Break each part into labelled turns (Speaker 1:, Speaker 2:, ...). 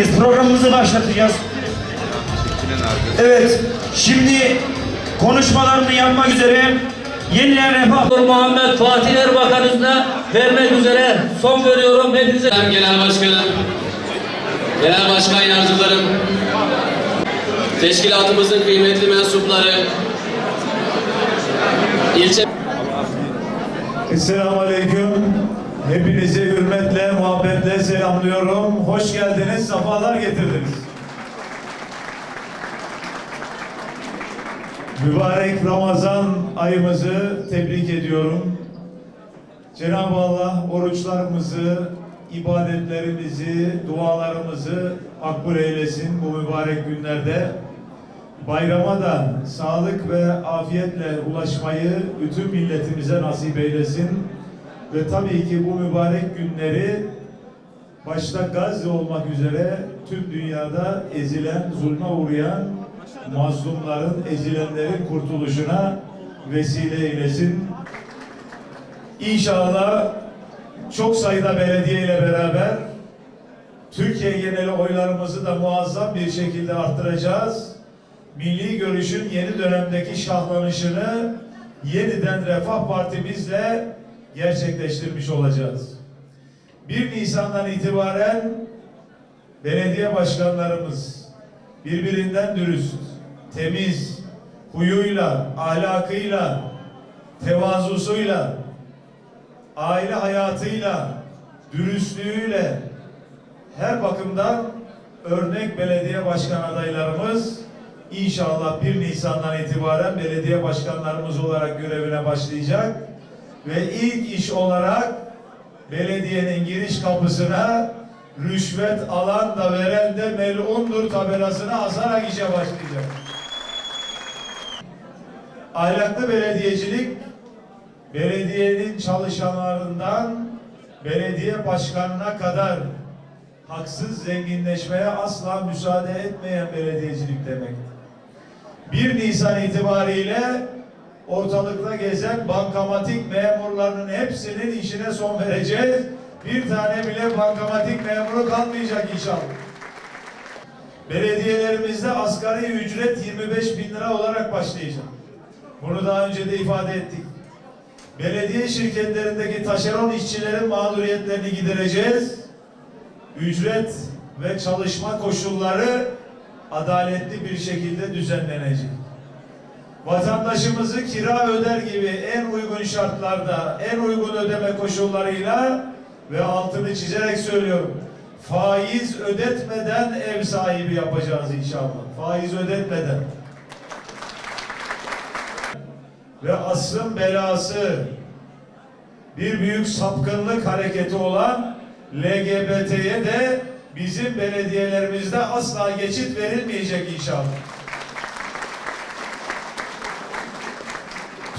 Speaker 1: Biz programımızı başlatacağız. Evet, şimdi konuşmalarını yapmak üzere Yeniler Refah
Speaker 2: Muhammed Fatih Erbakan izni vermek üzere son veriyorum hepinize.
Speaker 3: Genel Başkanım, Genel Başkan Yardımcılarım, Teşkilatımızın kıymetli mensupları, ilçe
Speaker 4: Esselamu Aleyküm. Hepinizi hürmetle, muhabbetle selamlıyorum. Hoş geldiniz, sefalar getirdiniz. Mübarek Ramazan ayımızı tebrik ediyorum. Cenab-ı Allah oruçlarımızı, ibadetlerimizi, dualarımızı makbul eylesin bu mübarek günlerde. Bayrama da sağlık ve afiyetle ulaşmayı bütün milletimize nasip eylesin. Ve tabii ki bu mübarek günleri başta Gazze olmak üzere tüm dünyada ezilen, zulme uğrayan mazlumların, ezilenlerin kurtuluşuna vesile eylesin. İnşallah çok sayıda belediye ile beraber Türkiye geneli oylarımızı da muazzam bir şekilde arttıracağız. Milli görüşün yeni dönemdeki şahlanışını yeniden Refah Partimizle gerçekleştirmiş olacağız. 1 Nisan'dan itibaren belediye başkanlarımız birbirinden dürüst, temiz, huyuyla, ahlakıyla, tevazusuyla, aile hayatıyla, dürüstlüğüyle her bakımdan örnek belediye başkan adaylarımız inşallah 1 Nisan'dan itibaren belediye başkanlarımız olarak görevine başlayacak ve ilk iş olarak belediyenin giriş kapısına rüşvet alan da veren de melundur tabelasını asarak işe başlayacak. Ahlaklı belediyecilik belediyenin çalışanlarından belediye başkanına kadar haksız zenginleşmeye asla müsaade etmeyen belediyecilik demek. 1 Nisan itibariyle ortalıkta gezen bankamatik memurlarının hepsinin işine son vereceğiz. Bir tane bile bankamatik memuru kalmayacak inşallah. Belediyelerimizde asgari ücret 25 bin lira olarak başlayacak. Bunu daha önce de ifade ettik. Belediye şirketlerindeki taşeron işçilerin mağduriyetlerini gidereceğiz. Ücret ve çalışma koşulları adaletli bir şekilde düzenlenecek. Vatandaşımızı kira öder gibi en uygun şartlarda, en uygun ödeme koşullarıyla ve altını çizerek söylüyorum. Faiz ödetmeden ev sahibi yapacağız inşallah. Faiz ödetmeden. Ve asrın belası bir büyük sapkınlık hareketi olan LGBT'ye de bizim belediyelerimizde asla geçit verilmeyecek inşallah.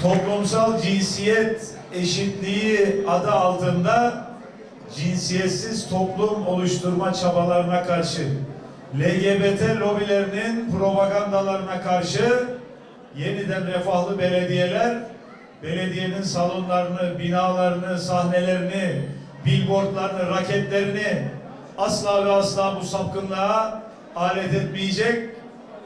Speaker 4: Toplumsal cinsiyet eşitliği adı altında cinsiyetsiz toplum oluşturma çabalarına karşı LGBT lobilerinin propagandalarına karşı yeniden refahlı belediyeler belediyenin salonlarını, binalarını, sahnelerini, billboardlarını, raketlerini asla ve asla bu sapkınlığa alet etmeyecek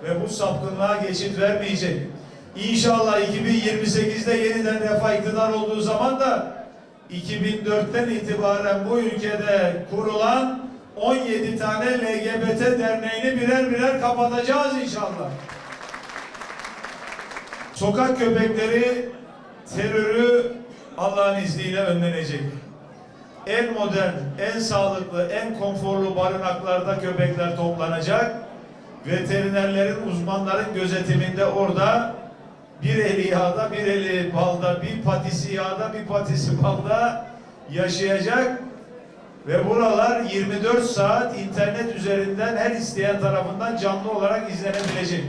Speaker 4: ve bu sapkınlığa geçit vermeyecek. İnşallah 2028'de yeniden refah iktidar olduğu zaman da 2004'ten itibaren bu ülkede kurulan 17 tane LGBT derneğini birer birer kapatacağız inşallah. Sokak köpekleri terörü Allah'ın izniyle önlenecek. En modern, en sağlıklı, en konforlu barınaklarda köpekler toplanacak. Veterinerlerin, uzmanların gözetiminde orada bir eli yağda, bir eli balda, bir patisi yağda, bir patisi balda yaşayacak. Ve buralar 24 saat internet üzerinden her isteyen tarafından canlı olarak izlenebilecek.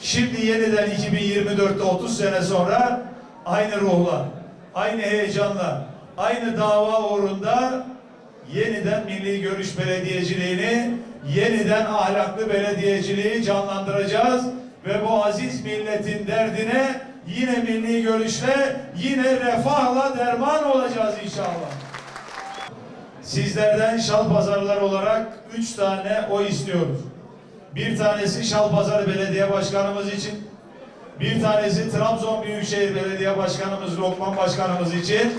Speaker 4: Şimdi yeniden 2024'te 30 sene sonra aynı ruhla, aynı heyecanla, aynı dava uğrunda yeniden milli görüş belediyeciliğini, yeniden ahlaklı belediyeciliği canlandıracağız ve bu aziz milletin derdine yine milli görüşle, yine refahla derman olacağız inşallah. sizlerden şal pazarlar olarak üç tane oy istiyoruz. Bir tanesi Şalpazarı Belediye Başkanımız için, bir tanesi Trabzon Büyükşehir Belediye Başkanımız Lokman Başkanımız için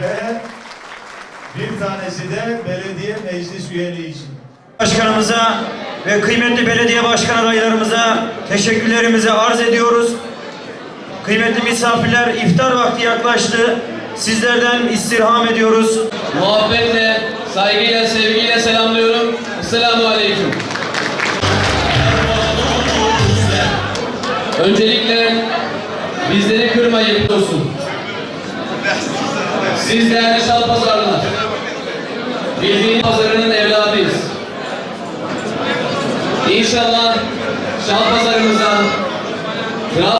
Speaker 4: ve bir tanesi de belediye meclis üyeliği için.
Speaker 1: Başkanımıza ve kıymetli belediye başkan adaylarımıza teşekkürlerimizi arz ediyoruz. Kıymetli misafirler iftar vakti yaklaştı. Sizlerden istirham ediyoruz.
Speaker 3: Muhabbetle, saygıyla, sevgiyle selamlıyorum. Esselamu Aleyküm. Öncelikle bizleri kırmayın olsun. Siz değerli Şalpazarlılar. Bildiğin pazarının evladıyız. İnşallah Şalpazarımız